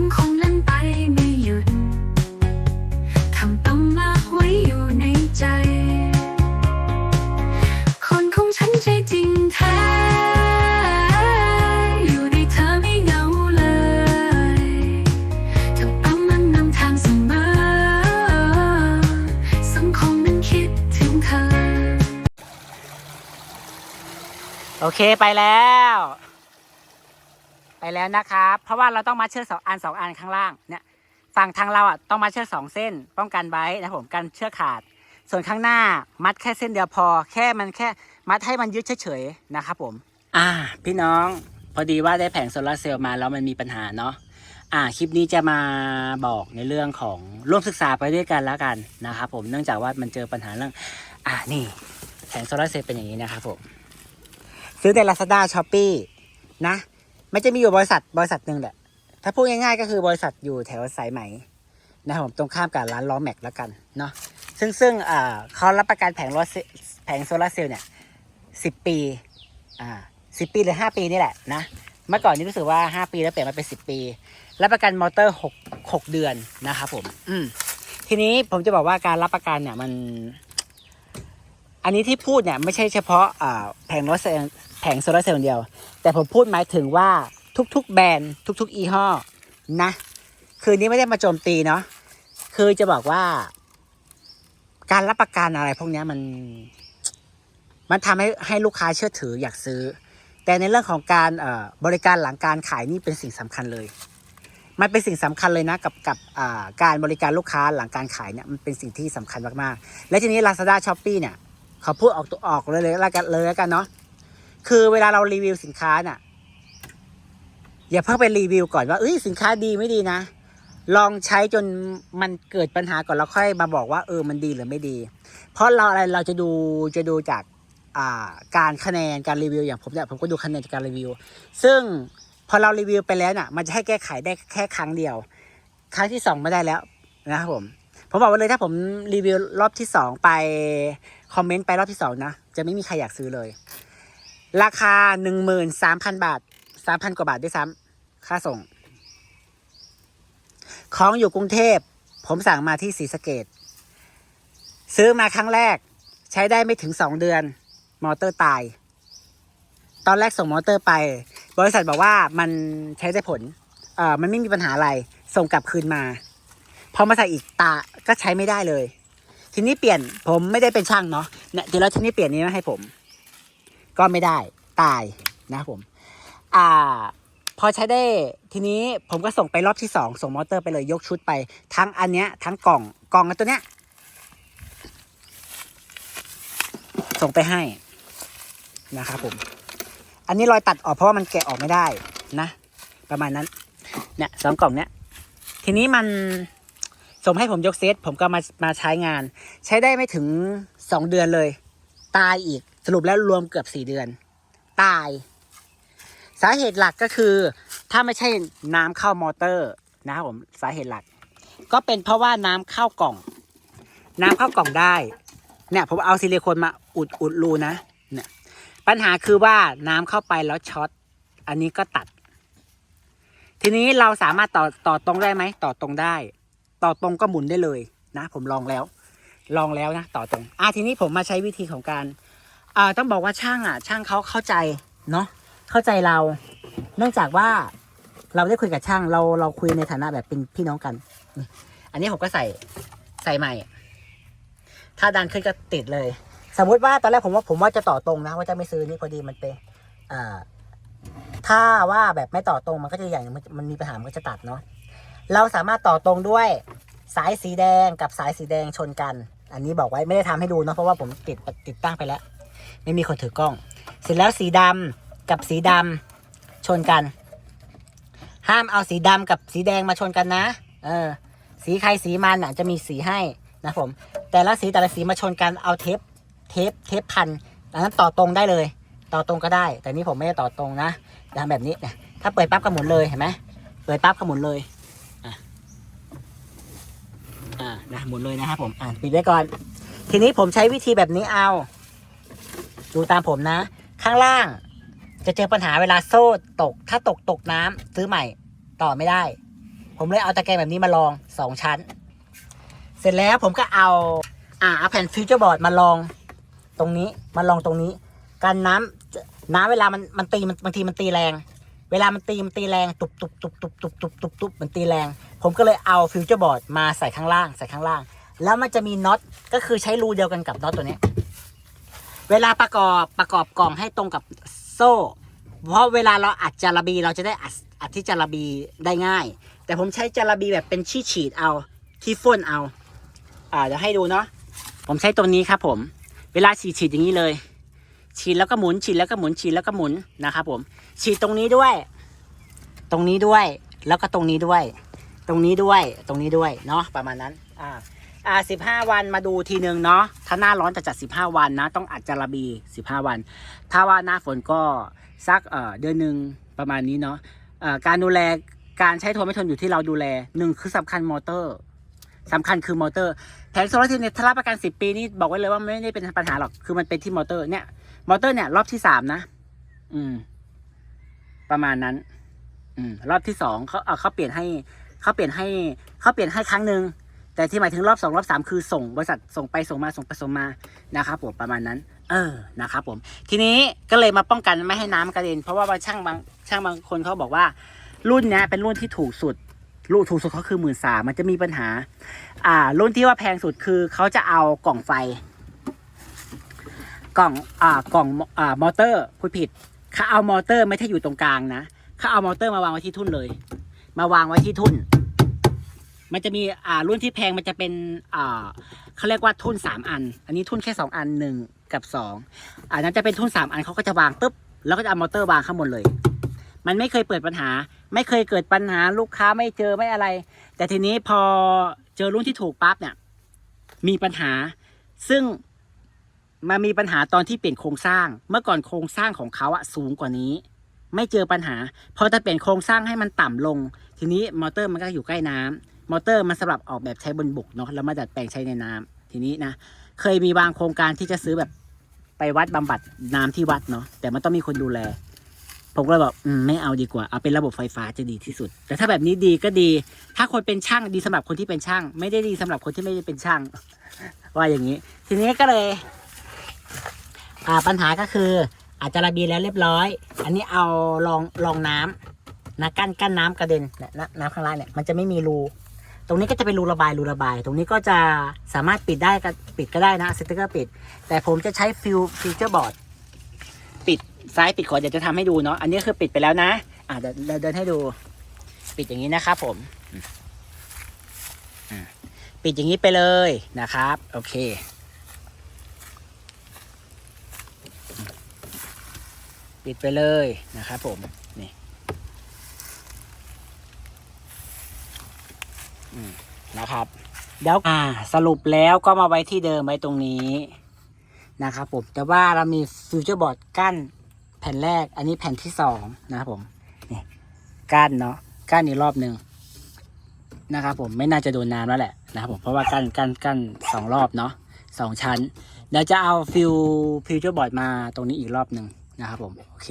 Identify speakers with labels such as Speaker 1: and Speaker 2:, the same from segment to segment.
Speaker 1: งคงเล่นไปไม่หยุดคำต้องมากไว้อยู่ในใจ คนของฉันใจจริงแท้ อยู่ในเธอไม่เหงาเลยเธอต้องมันนำทางเสมอ สังคมนั้นคิดถึงเธอ
Speaker 2: โอเคไปแล้ว แล้วนะครับ เพราะว่าเราต้องมาเชือกสองอันสองอันข้างล่างเนี่ยฝั่งทางเราอะต้องมาเชือกสองเส้น ป้องกันไว้นะครับผมกันเชือกขาด ส่วนข้างหน้ามัดแค่เส้นเดียวพอ แค่มันแค่มัดให้มันยึดเฉยๆนะครับผม อ่า พี่น้องพอดีว่าได้แผงโซลาร์เซลล์มาแล้วมันมีปัญหาเนาะอ่าคลิปนี้จะมาบอกในเรื่องของร่วมศึกษาไปด้วยกันแล้วกันนะครับผมเนื่องจากว่ามันเจอปัญหาเรื่อง อ่านี่แผงโซลาร์เซลล์เป็นอย่างนี้นะครับผมซื้อใน Lazada s h o p e e นะ มันจะมีอยู่บริษัทบริษัทหนึ่งแหละ ถ้าพูดง่ายๆก็คือบริษัทอยู่แถวสายไหมนะครับผมตรงข้ามกับร้านล้อแม็กแล้วกันเนาะซึ่งซึ่งอ่าเขารับประกันแผงรถแผงโซลาร์เซลล์เนี่ยสิบปีอ่าสิบปีหรือห้าปีนี่แหละนะเมื่อก่อนนี้รู้สึกว่าห้าปีแล้วเปลี่ยนมาเป็นสิบปีรับประกันมอเตอร์หกหกเดือนนะครับผมอืมทีนี้ผมจะบอกว่าการรับประกันเนี่ยมัน อันนี้ที่พูดเนี่ยไม่ใช่เฉพาะแผงรถเซล งโซลาร์เซลล์อย่างเดียว แต่ผมพูดหมายถึงว่าทุกๆ แบรนด์ทุกๆอีห้อนะ คืนนี้ไม่ได้มาโจมตีเนาะคือจะบอกว่า การรับประกันอะไรพวกนี้มัน มันทำให้ให้ลูกค้าเชื่อถืออยากซื้อ แต่ในเรื่องของการเอ่อบริการหลังการขายนี่เป็นสิ่งสำคัญเลย มันเป็นสิ่งสำคัญเลยนะกับกับอ่าการบริการลูกค้าหลังการขายเนี่ยมันเป็นสิ่งที่สำคัญมากๆ และทีนี้ Lazada s h o p e e เนี่ยเขาพูดออกตัวออกเลยเลยแล้วกันเลยแล้วกันเนาะ คือเวลาเรารีวิวสินค้าน่ะ อย่าเพิ่งไปรีวิวก่อนว่าเอ้ยสินค้าดีไม่ดีนะ ลองใช้จนมันเกิดปัญหาก่อนแล้วค่อยมาบอกว่าเออมันดีหรือไม่ดี เพราะเราอะไรเราจะดูจะดูจากาการคะแนนการรีวิวอย่างผมเนี่ยผมก็ดูคะแนนจากการรีวิว ซึ่งพอเรารีวิวไปแล้วน่ะ มันจะให้แก้ไขได้แค่ครั้งเดียว ครั้งที่สองไม่ได้แล้วนะครับผมผมบอกไว้เลยถ้าผมรีวิวรอบที่สองไปคอมเมนต์ไปรอบที่สองนะจะไม่มีใครอยากซื้อเลย ราคาหนึ่งหมื่นสามพันบาทสามพันกว่าบาทด้วยซ้ำค่าส่ง ของอยู่กรุงเทพ ผมสั่งมาที่ศรีสะเกดซื้อมาครั้งแรก ใช้ได้ไม่ถึงสองเดือน มอเตอร์ตาย ตอนแรกส่งมอเตอร์ไป บริษัทบอกว่ามันใช้ได้ผล เอ่อมันไม่มีปัญหาอะไร ส่งกลับคืนมา พอมาใส่อีกตาก็ใช้ไม่ได้เลย ทีนี้เปลี่ยนผมไม่ได้เป็นช่างเนาะเนี่ยเดี๋ยวแล้วทีนี้เปลี่ยนนี้มาให้ผม ก็ไม่ได้ตายนะผม อ่า พอใช้ได้ทีนี้ผมก็ส่งไปรอบที่สองส่งมอเตอร์ไปเลยยกชุดไป ทั้งอันเนี้ยทั้งกล่องกล่องอันตัวเนี้ย ส่งไปให้นะครับผม อันนี้รอยตัดออกเพราะว่ามันแกะออกไม่ได้นะ ประมาณนั้น เนี่ยสองกล่องเนี้ย ทีนี้มันส่งให้ผมยกเซตผมก็มามาใช้งาน ใช้ได้ไม่ถึงสองเดือนเลย ตายอีก สรุปแล้วรวมเกือบสี่เดือน ตาย สาเหตุหลักก็คือ ถ้าไม่ใช่น้ำเข้ามอเตอร์นะครับผมสาเหตุหลัก ก็เป็นเพราะว่าน้ำเข้ากล่อง น้ำเข้ากล่องได้ เนี่ยผมเอาซิลิโคนมาอุดอุดรูนะเนี่ยปัญหาคือว่าน้ำเข้าไปแล้วช็อตอันนี้ก็ตัด ทีนี้เราสามารถต่อต่อตรงได้ไหมต่อตรงได้ ต่อตรงก็หมุนได้เลยนะ ผมลองแล้ว ลองแล้วนะ ต่อตรงอะทีนี้ผมมาใช้วิธีของการ อ่าต้องบอกว่าช่างอะ ช่างเขาเข้าใจเนาะเข้าใจเรา เนื่องจากว่าเราได้คุยกับช่างเราเราคุยในฐานะแบบเป็นพี่น้องกัน อันนี้ผมก็ใส่ใส่ใหม่ ถ้าดันขึ้นก็ติดเลย สมมุติว่าตอนแรกผมว่าผมว่าจะต่อตรงนะว่าจะไม่ซื้อนี่พอดีมันเป็นอ่าถ้าว่าแบบไม่ต่อตรงมันก็จะอย่างมันมันมีปัญหามันก็จะตัดเนาะเราสามารถต่อตรงด้วยสายสีแดงกับสายสีแดงชนกัน อันนี้บอกไว้ไม่ได้ทำให้ดูเนาะเพราะว่าผมติดติดตั้งไปแล้ว ไม่มีคนถือกล้อง เสร็จแล้วสีดำกับสีดำชนกัน ห้ามเอาสีดำกับสีแดงมาชนกันนะ เออ สีใครสีมันอะจะมีสีให้นะผม แต่ละสีแต่ละสีมาชนกันเอาเทป เทป เทปพันอันนั้นต่อตรงได้เลย ต่อตรงก็ได้ แต่นี่ผมไม่ได้ต่อตรงนะทำแบบนี้เนี่ยถ้าเปิดปั๊บก็หมุนเลยเห็นไหมเปิดปั๊บก็หมุนเลยอะอ่านะหมุนเลยนะครับผมอ่าปิดไว้ก่อน ทีนี้ผมใช้วิธีแบบนี้เอา ดูตามผมนะ ข้างล่าง จะเจอปัญหาเวลาโซ่ตก ถ้าตกตกน้ำซื้อใหม่ต่อไม่ได้ ผมเลยเอาตะแกรงแบบนี้มาลองสองชั้น เสร็จแล้วผมก็เอาอ่าเอาแผ่นฟิวเจอร์บอร์ดมาลองตรงนี้มาลองตรงนี้กันน้ำน้ำเวลามันมันตีมันบางทีมันตีแรง เวลามันตีมันตีแรงตุบตุบตุบตุบตุบตุบตุบตุบมันตีแรง ผมก็เลยเอาฟิวเจอร์บอร์ดมาใส่ข้างล่างใส่ข้างล่าง แล้วมันจะมีน็อตก็คือใช้รูเดียวกันกับน็อตตัวนี้ เวลาประกอบประกอบกล่องให้ตรงกับโซ่ เพราะเวลาเราอัดจาระบีเราจะได้อัดอัดที่จาระบีได้ง่าย แต่ผมใช้จาระบีแบบเป็นชี้ฉีดเอาที่ฟ่นเอา อ่าเดี๋ยวให้ดูเนาะผมใช้ตัวนี้ครับผม เวลาฉีดฉีดอย่างนี้เลย ฉีดแล้วก็หมุนฉีดแล้วก็หมุนฉีดแล้วก็หมุนนะครับผม ฉีดตรงนี้ด้วย ตรงนี้ด้วยแล้วก็ตรงนี้ด้วย ตรงนี้ด้วยตรงนี้ด้วยเนาะประมาณนั้นอ่า อ่าสิบห้าวันมาดูทีหนึ่งเนาะถ้าหน้าร้อนจะจัดสิบห้าวันนะ ต้องอัดจาระบีสิบห้าวัน ถ้าว่าหน้าฝนก็สักเอ่อเดือนหนึ่งประมาณนี้เนาะเอ่อการดูแลการใช้ทนไม่ทนอยู่ที่เราดูแลหนึ่งคือสำคัญมอเตอร์สำคัญคือมอเตอร์แผงโซลาร์เซลล์เนี่ยถ้ารับประกันสิบปีนี่บอกไว้เลยว่าไม่ได้เป็นปัญหาหรอกคือมันเป็นที่มอเตอร์เนี่ยมอเตอร์เนี่ย รอบที่สามนะ อืม ประมาณนั้น อืม รอบที่สองเขาเอาเขาเปลี่ยนให้เขาเปลี่ยนให้เขาเปลี่ยนให้ครั้งหนึ่ง แต่ที่หมายถึงรอบสองรอบสามคือส่งบริษัทส่งไปส่งมาส่งไปส่งมานะครับผมประมาณนั้น เออนะครับผม ทีนี้ก็เลยมาป้องกันไม่ให้น้ำกระเด็น เพราะว่าบางช่างบางช่างบางคนเขาบอกว่า รุ่นเนี้ยเป็นรุ่นที่ถูกสุดรุ่นถูกสุดเขาคือหมื่นสามันจะมีปัญหา อ่า รุ่นที่ว่าแพงสุดคือเขาจะเอากล่องไฟ กล่องอ่ากล่องอ่ามอเตอร์พูดผิดเขาเอามอเตอร์ไม่ใช่อยู่ตรงกลางนะเขาเอามอเตอร์มาวางไว้ที่ทุ่นเลย มาวางไว้ที่ทุ่น มันจะมีอ่ารุ่นที่แพงมันจะเป็นอ่าเขาเรียกว่าทุ่นสามอัน อันนี้ทุ่นแค่สองอันหนึ่งกับสองอันนั้นจะเป็นทุ่นสามอันเขาก็จะวางปุ๊บแล้วก็จะเอามอเตอร์วางข้างบนเลย มันไม่เคยเปิดปัญหา ไม่เคยเกิดปัญหาลูกค้าไม่เจอไม่อะไร แต่ทีนี้พอเจอรุ่นที่ถูกปั๊บเนี่ยมีปัญหา ซึ่งมามีปัญหาตอนที่เปลี่ยนโครงสร้าง เมื่อก่อนโครงสร้างของเขาอะสูงกว่านี้ ไม่เจอปัญหาพอจะเปลี่ยนโครงสร้างให้มันต่ำลง ทีนี้มอเตอร์มันก็อยู่ใกล้น้ำ มอเตอร์มันสำหรับออกแบบใช้บนบกเนาะแล้วมาดัดแปลงใช้ในน้ำทีนี้นะเคยมีบางโครงการที่จะซื้อแบบไปวัดบำบัดน้ำที่วัดเนาะแต่มันต้องมีคนดูแล ผมก็เลยบอกอมไม่เอาดีกว่าเอาเป็นระบบไฟฟ้าจะดีที่สุด แต่ถ้าแบบนี้ดีก็ดี ถ้าคนเป็นช่างดีสำหรับคนที่เป็นช่าง ไม่ได้ดีสำหรับคนที่ไม่ได้เป็นช่าง ว่าอย่างนี้ ทีนี้ก็เลยปัญหาก็คืออาจจะระบีแล้วเรียบร้อย อันนี้เอารองรองน้ำนะกั้นกั้นน้ำกระเด็นน้ำข้างล่างเนี่ยมันจะไม่มีรู ตรงนี้ก็จะเป็นรูระบายรูระบาย ตรงนี้ก็จะสามารถปิดได้ก็ปิดก็ได้นะสติ๊กเกอร์ปิด แต่ผมจะใช้ฟิวฟิวเจอร์บอร์ดปิดซ้ายปิดขวาเดี๋ยวจะทำให้ดูเนาะอันนี้คือปิดไปแล้วนะอ่าเดี๋ยวเดินให้ดู ปิดอย่างนี้นะครับผมปิดอย่างนี้ไปเลยนะครับ โอเคปิดไปเลยนะครับผม นี่อืมนะครับเดี๋ยวอ่าสรุปแล้วก็มาไว้ที่เดิมไว้ตรงนี้นะครับผมแต่ว่าเรามีฟิวเจอร์บอร์ดกั้นแผ่นแรก อันนี้แผ่นที่สองนะครับผมนี่กั้นเนาะกั้นอีกรอบหนึ่งนะครับผมไม่น่าจะโดนน้ำแล้วแหละนะครับผมเพราะว่ากั้นกั้นกั้นสองรอบเนาะสองชั้นเดี๋ยวจะเอาฟิวฟิวเจอร์บอร์ดมาตรงนี้อีกรอบหนึ่งนะครับผมโอเค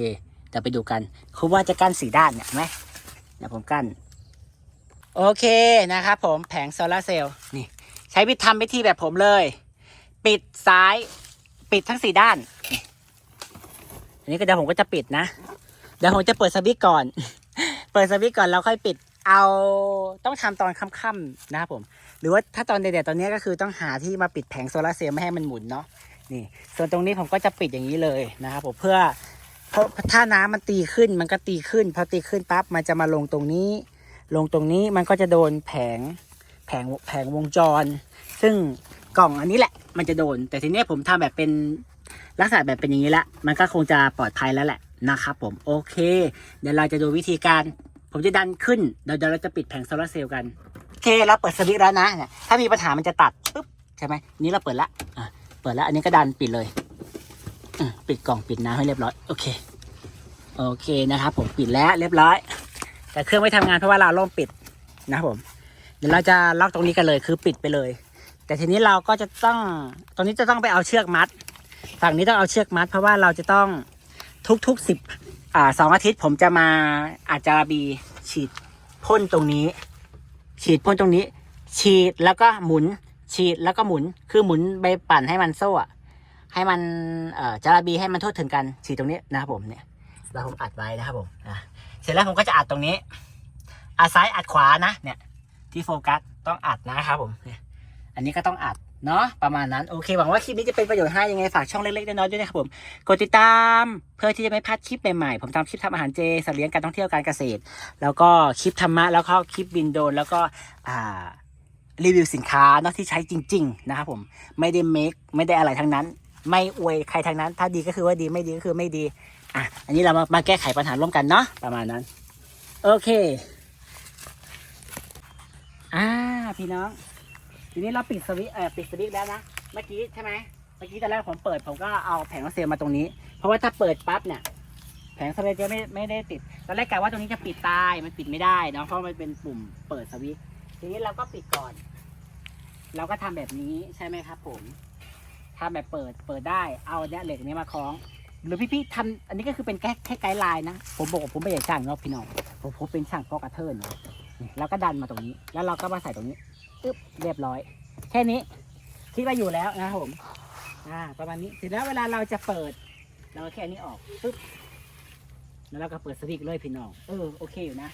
Speaker 2: เดี๋ยวไปดูกันคือว่าจะกั้นสีด้านเนี่ยเห็นไหมเดี๋ยวผมกั้น โอเคนะครับผมแผงโซลาร์เซลล์นี่ ใช้วิธีทำวิธีแบบผมเลย ปิดซ้ายปิดทั้งสี่ด้าน อันนี้ก็เดี๋ยวผมก็จะปิดนะ เดี๋ยวผมจะเปิดสวิตก่อน เปิดสวิตก่อนแล้วค่อยปิดเอาต้องทำตอนค่ำๆนะครับผม หรือว่าถ้าตอนเด็ดๆตอนนี้ก็คือต้องหาที่มาปิดแผงโซลาร์เซลล์ไม่ให้มันหมุนเนาะนี่ ส่วนตรงนี้ผมก็จะปิดอย่างนี้เลยนะครับผมเพื่อเพราะถ้าน้ำมันตีขึ้นมันก็ตีขึ้น พอตีขึ้นปั๊บมันจะมาลงตรงนี้ ลงตรงนี้มันก็จะโดนแผงแผงแผงวงจร ซึ่งกล่องอันนี้แหละ มันจะโดน แต่ทีนี้ผมทำแบบเป็นลักษณะแบบเป็นอย่างนี้ละ มันก็คงจะปลอดภัยแล้วแหละนะครับผมโอเค เดี๋ยวเราจะดูวิธีการ ผมจะดันขึ้นเดี๋ยวเราจะปิดแผงโซลาร์เซลล์กันโอเคเราเปิดสวิตช์แล้วนะถ้ามีปัญหามันจะตัดปุ๊บใช่ไหมนี่เราเปิดละอะเปิดแล้วอันนี้ก็ดันปิดเลยปิดกล่องปิดน้ำให้เรียบร้อยโอเคโอเคนะครับผมปิดแล้วเรียบร้อย แต่เครื่องไม่ทำงานเพราะว่าเราล่มปิดนะครับผม เดี๋ยวเราจะล็อกตรงนี้กันเลยคือปิดไปเลย แต่ทีนี้เราก็จะต้องตรงนี้จะต้องไปเอาเชือกมัด ฝั่งนี้ต้องเอาเชือกมัด เพราะว่าเราจะต้องทุกๆสิบอ่าสองอาทิตย์ผมจะมาอาจจะบีฉีดพ่นตรงนี้ ฉีดพ่นตรงนี้ ฉีดแล้วก็หมุน ฉีดแล้วก็หมุนคือหมุนใบปั่นให้มันโซ่อะให้มันเอ่อจาระบีให้มันทั่วถึงกันฉีดตรงนี้นะครับผมเนี่ยแล้วผมอัดไว้นะครับผมอะ เสร็จแล้วผมก็จะอัดตรงนี้ อัดซ้ายอัดขวานะ เนี่ย ที่โฟกัสต้องอัดนะครับผมเนี่ยอันนี้ก็ต้องอัดเนาะประมาณนั้นโอเคหวังว่าคลิปนี้จะเป็นประโยชน์ให้ยังไงฝากช่องเล็กๆน้อยๆด้วยนะครับผมกดติดตามเพื่อที่จะไม่พลาดคลิปใหม่ๆผมทำคลิปทำอาหารเจสัตว์เลี้ยงการท่องเที่ยวการเกษตร แล้วก็คลิปธรรมะแล้วก็คลิปบินโดนแล้วก็อ่ารีวิวสินค้าเนาะที่ใช้จริง ๆ นะครับผมไม่ได้เมคไม่ได้อะไรทั้งนั้น ไม่อวยใครทั้งนั้น ถ้าดีก็คือว่าดีไม่ดีก็คือไม่ดี อะอันนี้เรามามาแก้ไขปัญหาร่วมกันเนาะประมาณนั้น โอเคอ่าพี่น้อง ทีนี้เราปิดสวิตช์เออปิดสวิตช์แล้วนะเมื่อกี้ใช่ไหมเมื่อกี้ตอนแรกผมเปิดผมก็เอาแผงโซเซลล์มาตรงนี้ เพราะว่าถ้าเปิดปั๊บเนี่ยแผงโซลาร์เซลไม่ไม่ได้ติด ตอนแรกกะว่าตรงนี้จะปิดตาย มันปิดไม่ได้เนาะ เพราะมันเป็นปุ่มเปิดสวิตช์ ทีนี้เราก็ปิดก่อน เราก็ทำแบบนี้ใช่ไหมครับผมทำแบบเปิด เปิดได้ เอาเนี่ยเหล็กนี้มาคล้อง หรือพี่ๆทำอันนี้ก็คือเป็นแค่แค่ไกด์ไลน์นะ ผมบอกว่าผมไม่ใช่ช่างเนาะพี่น้องผมผมเป็นช่างกอกระเทิร์นเนาะแล้วก็ดันมาตรงนี้ แล้วเราก็มาใส่ตรงนี้อึ๊บเรียบร้อย แค่นี้คิดว่าอยู่แล้วนะครับผมอ่าประมาณนี้เสร็จแล้วเวลาเราจะเปิด เราแค่นี้ออกปึ๊บแล้วเราก็เปิดสวิตช์เลยพี่น้องเออโอเคอยู่นะ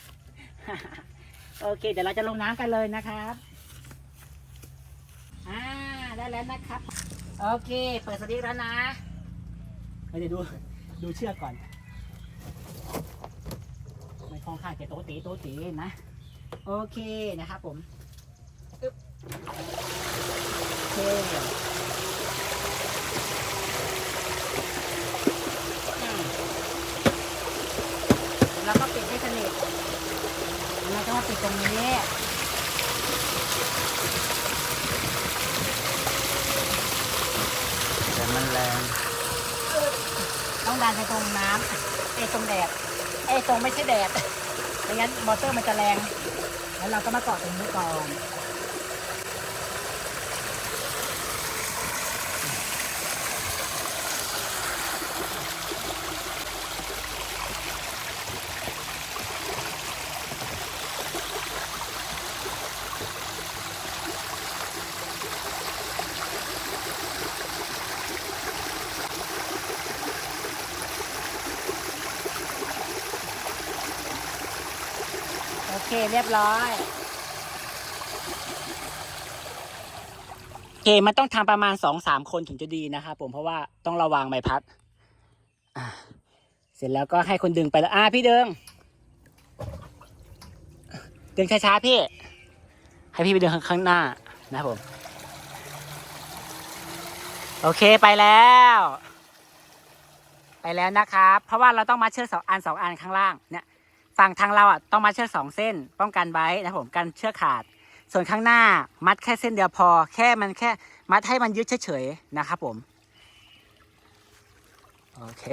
Speaker 2: โอเค เดี๋ยวเราจะลงน้ำกันเลยนะครับอ่าได้แล้วนะครับ โอเค เปิดสวิตช์แล้วนะ เดี๋ยวดูดูเชือกก่อน ไม่คล้องข้างจะโตตีโตตีนะ โอเคนะครับผมโอเคแล้วก็ปิดให้สนิทแล้วก็มาปิดตรงนี้แต่มันแรง ต้องดันไปตรงน้ำไอ้ตรงแดดไอ้ตรงไม่ใช่แดดไม่งั้นมอเตอร์มันจะแรง แล้วเราก็มาเกาะตรงนี้ก่อน เคเรียบร้อยโอเคมันต้องทำประมาณสองสามคนถึงจะดีนะครับผมเพราะว่าต้องระวังใบพัดเสร็จแล้วก็ให้คนดึงไปแล้วอ่าพี่ดึงดึงช้าๆพี่ ให้พี่ไปดึงข้างหน้านะครับผม โอเคไปแล้ว ไปแล้วนะครับ เพราะว่าเราต้องมาเชือกสองอันสองอันข้างล่างเนี่ย ฝั่งทางเราอะต้องมัดเชือกสองเส้น ป้องกันไว้นะผมกันเชือกขาด ส่วนข้างหน้ามัดแค่เส้นเดียวพอ แค่มันแค่มัดให้มันยึดเฉยๆนะครับผมโอเค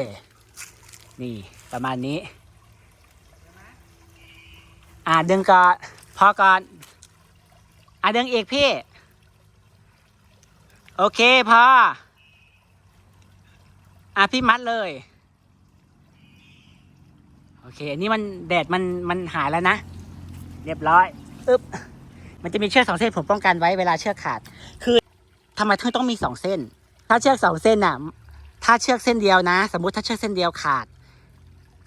Speaker 2: นี่ประมาณนี้ อ่าดึงก่อนพอก่อน อ่าดึงอีกพี่ โอเคพอ อะพี่มัดเลย เคอันนี้มันแดดมันมันหายแล้วนะ เรียบร้อยอึ๊บมันจะมีเชือกสองเส้นผมป้องกันไว้เวลาเชือกขาด คือทำไมถึงต้องมีสองเส้น ถ้าเชือกสองเส้นน่ะ ถ้าเชือกเส้นเดียวนะ สมมุติถ้าเชือกเส้นเดียวขาด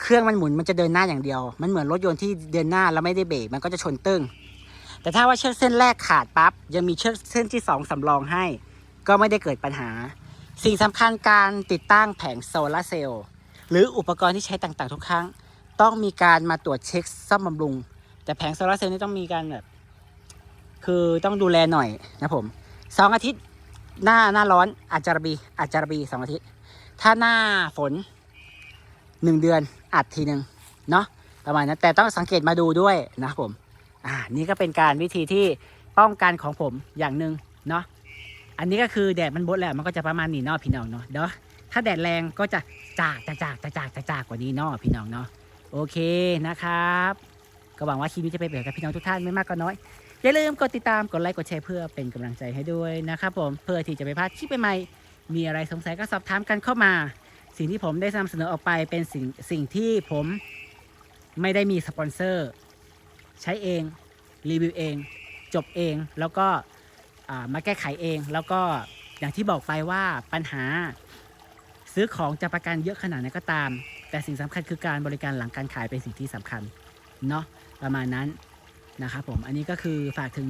Speaker 2: เครื่องมันหมุนมันจะเดินหน้าอย่างเดียว มันเหมือนรถยนต์ที่เดินหน้าแล้วไม่ได้เบรกมันก็จะชนตึ้งแต่ถ้าว่าเชือกเส้นแรกขาดปั๊บยังมีเชือกเส้นที่สองสำรองให้ ก็ไม่ได้เกิดปัญหา สิ่งสำคัญการติดตั้งแผงโซลาร์เซลล์หรืออุปกรณ์ที่ใช้ต่างๆทุกครั้ง ต้องมีการมาตรวจเช็คซ่อมบำรุง แต่แผงโซลาร์เซลล์นี่ต้องมีการแบบ คือต้องดูแลหน่อยนะผมสองอาทิตย์หน้าหน้าร้อนอาจจะระบีอาจจะระบีสองอาทิตย์ ถ้าหน้าฝนหนึ่งเดือนอัดทีหนึ่งเนาะประมาณนั้นแต่ต้องสังเกตมาดูด้วยนะครับผม อ่า นี่ก็เป็นการวิธีที่ป้องกันของผมอย่างหนึ่งเนาะอันนี้ก็คือแดดมันบดแล้วมันก็จะประมาณนี้เนาะพี่น้องเนาะเดี๋ยวถ้าแดดแรงก็จะจากจะจากจะจากจะจากกว่านี้เนาะพี่น้องเนาะ โอเคนะครับ ก็หวังว่าคลิปนี้จะไปนประโยกับพี่น้องทุกท่านไม่มากก็น้อย อย่าลืมกดติดตาม กดไลค์ กดแชร์เพื่อเป็นกำลังใจให้ด้วยนะครับผม เพื่อที่จะไม่พลาดคลิปใหม่ๆมีอะไรสงสัยก็สอบถามกันเข้ามา สิ่งที่ผมได้นำเสนอออกไปเป็นสิ่งสิ่งที่ผมไม่ได้มีสปอนเซอร์ ใช้เอง รีวิวเอง จบเอง แล้วก็มาแก้ไขเอง แล้วก็อย่างที่บอกไปว่าปัญหา ซื้อของจะประกันเยอะขนาดไหนก็ตาม แต่สิ่งสำคัญคือการบริการหลังการขายเป็นสิ่งที่สำคัญเนาะประมาณนั้นนะครับผมอันนี้ก็คือฝากถึง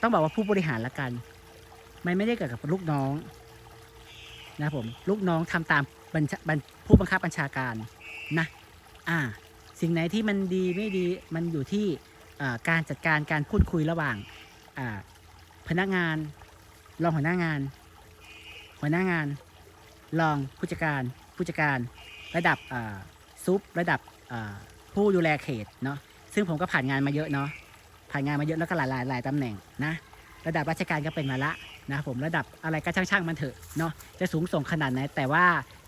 Speaker 2: ต้องบอกว่าผู้บริหารละกัน มันไม่ได้เกิดกับลูกน้องนะผมลูกน้องทำตามผู้บังคับบัญชาการนะอ่าสิ่งไหนที่มันดีไม่ดีมันอยู่ที่การจัดการการพูดคุยระหว่างพนักงานรองหัวหน้างาน หัวหน้างาน รองผู้จัดการผู้จัดการ ระดับซุประดับผู้ดูแลเขตเนาะซึ่งผมก็ผ่านงานมาเยอะเนาะผ่านงานมาเยอะแล้วก็หลายหลายหลายตำแหน่งนะระดับราชการก็เป็นมาละนะผมระดับอะไรก็ช่างๆมันเถอะเนาะจะสูงส่งขนาดไหนแต่ว่า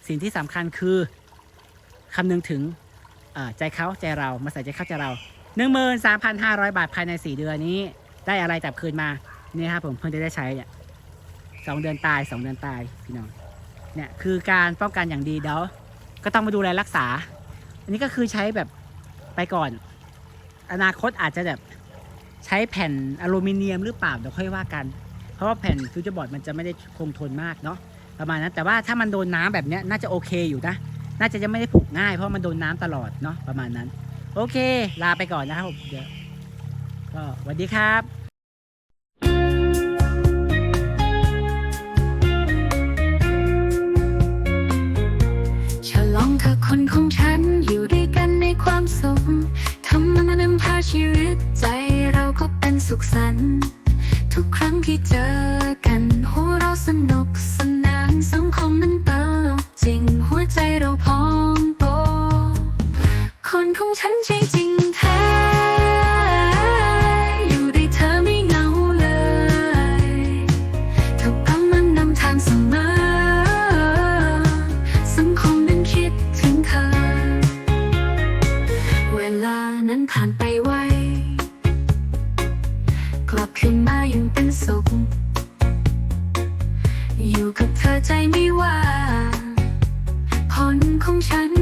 Speaker 2: สิ่งที่สำคัญคือคำนึงถึงใจเขาใจเรามาใส่ใจเขาใจเรา 13,500 บาทภายใน 4 เดือนนี้ ได้อะไรกลับคืนมาเนี่ยครับผมเพิ่งจะได้ใช้เนี่ยสองเดือนตายสองเดือนตายพี่น้องเนี่ยคือการป้องกันอย่างดีเดี๋ยว ก็ต้องมาดูแลรักษา อันนี้ก็คือใช้แบบไปก่อน อนาคตอาจจะแบบใช้แผ่นอลูมิเนียมหรือเปล่าเดี๋ยวค่อยว่ากัน เพราะว่าแผ่นฟิวเจอร์บอร์ดมันจะไม่ได้คงทนมากเนาะประมาณนั้นแต่ว่าถ้ามันโดนน้ำแบบนี้น่าจะโอเคอยู่นะ น่าจะยังไม่ได้ผุง่ายเพราะมันโดนน้ำตลอดเนาะประมาณนั้น โอเค ลาไปก่อนนะครับผมเดี๋ยวก็สวัสดีครับ
Speaker 1: ของฉันอยู่ด้วยกันในความสุขทำมันนำพาชีวิตใจเราก็เป็นสุขสันต์ทุกครั้งที่เจอ sunshine.